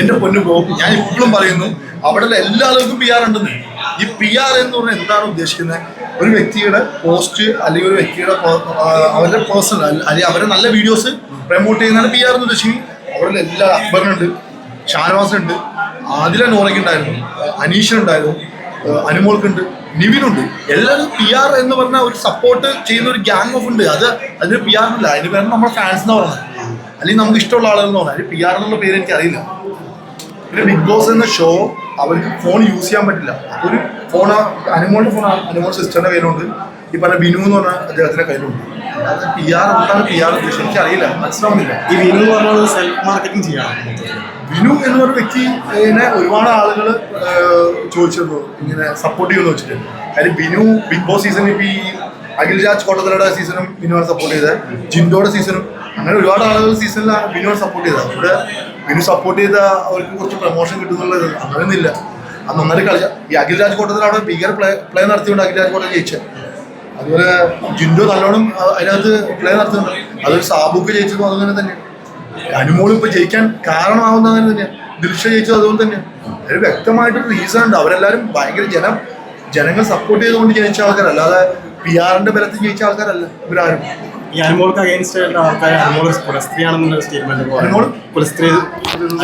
എന്റെ പൊന്നു പോകും ഞാൻ ഇപ്പോഴും പറയുന്നു അവിടെ എല്ലാ ആളുകൾക്കും പി ആർ ഉണ്ടെന്ന്. ഈ പി ആർ എന്ന് പറഞ്ഞാൽ എന്താണ് ഉദ്ദേശിക്കുന്നത്? ഒരു വ്യക്തിയുടെ പോസ്റ്റ് അല്ലെങ്കിൽ ഒരു വ്യക്തിയുടെ അവരുടെ പേഴ്സണൽ അല്ലെങ്കിൽ അവരുടെ നല്ല വീഡിയോസ് പ്രൊമോട്ട് ചെയ്യുന്നതാണ് പി ആർ എന്ന് ഉദ്ദേശിക്കുന്നത്. അവിടെ എല്ലാ അക്ബറിനുണ്ട് ഷാനവാസിനുണ്ട് ആദില നോറയ്ക്കുണ്ടായിരുന്നു അനീഷിനുണ്ടായിരുന്നു അനുമോൾക്കുണ്ട് നിവിനുണ്ട് എല്ലാവരും പി ആർ എന്ന് പറഞ്ഞ ഒരു സപ്പോർട്ട് ചെയ്യുന്ന ഒരു ഗ്യാങ് ഓഫ് ഉണ്ട്. അത് അതിന് പി ആർ ഇല്ല അതിന് പേരാണ് നമ്മുടെ ഫാൻസ് എന്ന് പറയുന്നത്. അല്ലെങ്കിൽ നമുക്ക് ഇഷ്ടമുള്ള ആളുകൾ എന്ന് പറഞ്ഞാൽ പി ആർ എന്നുള്ള പേര് എനിക്ക് അറിയില്ല പിന്നെ ബിഗ് ബോസ് എന്ന ഷോ അവർക്ക് ഫോൺ യൂസ് ചെയ്യാൻ പറ്റില്ല. ഒരു ഫോൺ അനുമോളുടെ ഫോൺ അനുമോൾ സിസ്റ്ററിന്റെ കയ്യിലുണ്ട്. ഈ പറഞ്ഞ ബിനു എന്ന് പറഞ്ഞ അദ്ദേഹത്തിന്റെ കയ്യിലുണ്ട്. അത് പി ആർ എന്താണ് പി ആർ ഉദ്ദേശം എനിക്ക് അറിയില്ല മനസ്സിലാവുന്നില്ല. ഈ ബിനു എന്ന് പറഞ്ഞത് സെൽഫ് മാർക്കറ്റിംഗ് ചെയ്യണം ബിനു എന്ന് പറഞ്ഞ വ്യക്തി ഇങ്ങനെ ഒരുപാട് ആളുകൾ ചോദിച്ചിരുന്നു. ഇങ്ങനെ സപ്പോർട്ട് ചെയ്യുമെന്ന് വെച്ചിട്ട്. അതിൽ ബിനു ബിഗ് ബോസ് സീസൺ ഇപ്പോൾ ഈ അഖിൽ രാജ് സീസണും ബിനുവാണ് സപ്പോർട്ട് ചെയ്തത്. ജിൻഡോയുടെ സീസണും അങ്ങനെ ഒരുപാട് ആളുകൾ സീസണിലാണ് ബിനുവാണ് സപ്പോർട്ട് ചെയ്തത്. ഇവിടെ ബിനു സപ്പോർട്ട് ചെയ്ത അവർക്ക് കുറച്ച് പ്രൊമോഷൻ കിട്ടുന്നുള്ളത് അങ്ങനെയൊന്നുമില്ല. അത് നന്നായി കളിച്ച ഈ അഖിൽ രാജ് കോട്ടത്തിൽ അവിടെ ഭീകര പ്ലേ പ്ലേ നടത്തിയോണ്ട് അഖിൽ രാജ് കോട്ടൽ ജയിച്ചത് അതുപോലെ ജിൻഡോ നല്ലോണം അതിനകത്ത് പ്ലേ നടത്തുന്നുണ്ട്. അതൊരു സാബുക്ക് ജയിച്ചതും അതുപോലെ തന്നെ. അനുമോളും ഇപ്പൊ ജയിക്കാൻ കാരണമാവുന്ന അങ്ങനെ തന്നെയാണ് ദിൽഷ ജയിച്ചത് അതുപോലെ തന്നെയാണ് ഒരു വ്യക്തമായിട്ടൊരു റീസൺ ഉണ്ട്. അവരെല്ലാരും ഭയങ്കര ജനം ജനങ്ങൾ സപ്പോർട്ട് ചെയ്തുകൊണ്ട് ജയിച്ച ആൾക്കാരല്ലാതെ പി ആറിന്റെ ബലത്തിൽ ജയിച്ച ആൾക്കാരല്ല ഇവരാരും. ഈ അനുമോൾക്ക് അഗേൻസ്റ്റ് ആയിട്ട് ആൾക്കാർ അനുമോൾ കുലസ്ത്രീയാണെന്നുള്ള സ്റ്റേറ്റ്മെന്റ് അനുമോൾ? കുലസ്ത്രീ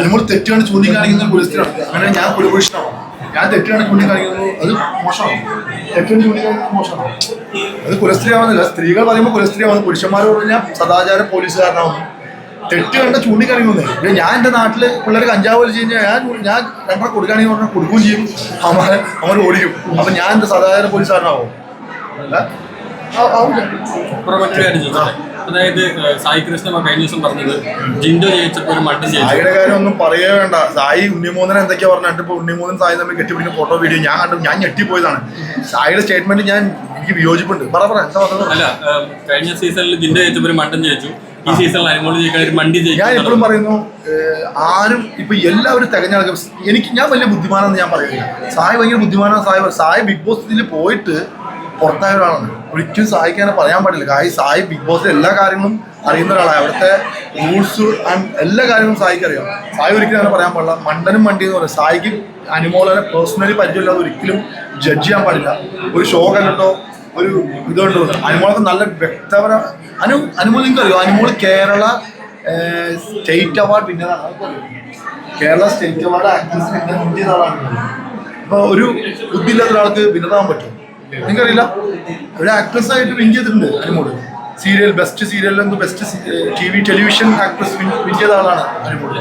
അനുമോൾ തെറ്റാണ് ചൂണ്ടിക്കാണിക്കുന്നത് കുലസ്ത്രീയാണ്. അങ്ങനെ ഞാൻ കുലപുരുഷനാണ് ഞാൻ തെറ്റാണ് ചൂണ്ടിക്കാണിക്കുന്നത്. അത് മോശമാണ്. തെറ്റാണ് ചൂണ്ടിക്കാണിക്കുന്നത് മോശമാണ്. അത് കുലസ്ത്രീയാവുന്നില്ല സ്ത്രീകൾ പറയുമ്പോൾ കുലസ്ത്രീയാവുന്നു പുരുഷന്മാരോട് പുരുഷന്മാർ പറഞ്ഞാൽ സദാചാര പോലീസുകാരനാവുന്നു തെറ്റ് കണ്ട ചൂണ്ടിക്കാണിക്കുന്നേ ഞാൻ എന്റെ നാട്ടിൽ പിള്ളേർ കഞ്ചാവ് വലിച്ചു കഴിഞ്ഞാൽ ഞാൻ ഞാൻ രണ്ടര കൊടുക്കുകയാണെങ്കിൽ പറഞ്ഞാൽ കൊടുക്കുകയും ചെയ്യും. അമ്മ അവർ ഓടിക്കും. അപ്പം ഞാൻ എന്റെ സദാചാര പോലീസുകാരനാവും. അതായത് സായി കൃഷ്ണ കഴിഞ്ഞ ദിവസം പറഞ്ഞത് ജിൻഡോ ജയിച്ചപ്പോൾ ഒരു മട്ടൻ ജയിച്ചു. സായിയുടെ കാര്യം ഒന്നും പറയേ വേണ്ട. സായി ഉണ്ണിമൂന്നൻ എന്തൊക്കെയാ പറഞ്ഞിട്ട് ഇപ്പൊ ഉണ്ണിമൂന്നൻ സായി തമ്മിൽ കെട്ടിപ്പിടിക്കുന്ന ഫോട്ടോ വീഡിയോ ഞാൻ കണ്ടു. ഞാൻ ഞെട്ടിപ്പോയതാണ്. സായിയുടെ സ്റ്റേറ്റ്മെന്റ് ഞാൻ എനിക്ക് വിയോജിപ്പുണ്ട്. പറ പറ എന്താ അല്ല കഴിഞ്ഞ സീസണിൽ ജിൻഡോ ജയിച്ചപ്പോൾ ഒരു മട്ടൻ ജയിച്ചു. ഈ സീസണിൽ അനുമോൾ ജയിക്കാൻ ഒരു മണ്ടി ഞാൻ എപ്പോഴും പറയുന്നു ആരും ഇപ്പൊ എല്ലാവരും തികഞ്ഞ എനിക്ക് ഞാൻ വലിയ ബുദ്ധിമാനാന്ന് ഞാൻ പറയുന്നില്ല. സായി ഭയങ്കര ബുദ്ധിമാനാണ്. സായി സായി ബിഗ് ബോസിൽ പോയിട്ട് പുറത്തായ ഒരാളാണ്. ഒരിക്കലും സായിക്ക് അങ്ങനെ പറയാൻ പാടില്ല. കാര്യം സായി ബിഗ് ബോസിലെ എല്ലാ കാര്യങ്ങളും അറിയുന്ന ഒരാളാണ്. അവിടുത്തെ റൂൾസ് ആൻഡ് എല്ലാ കാര്യങ്ങളും സായിക്ക് അറിയാം. സായി ഒരിക്കലും അങ്ങനെ പറയാൻ പാടില്ല. മണ്ടനും മണ്ടി എന്ന് പറയും. സായിക്ക് അനുമോളനെ പേഴ്സണലി പരിചയമില്ലാതെ ഒരിക്കലും ജഡ്ജ് ചെയ്യാൻ പാടില്ല. ഒരു ഷോ കണ്ടിട്ടോ ഒരു ഇതുകൊണ്ട് അനുമോളൊക്കെ നല്ല വ്യക്തപര അനു അനുമോൾ നിങ്ങൾക്ക് അറിയോ അനുമോൾ കേരള സ്റ്റേറ്റ് അവാർഡ് അറിയോ? Kerala state award actress win ചെയ്ത ആളാണ്. അപ്പൊ ഒരു ബുദ്ധിയില്ലാത്ത ഒരാൾക്ക് വിന്നറാൻ പറ്റും. നിങ്ങൾക്കറിയില്ല? ഒരു ആക്ട്രസ് ആയിട്ട് വിൻ ചെയ്തിട്ടുണ്ട് അനുമോൾ സീരിയൽ ബെസ്റ്റ് സീരിയലിൽ best T V television actress win ചെയ്ത ആളാണ് അനുമോൾ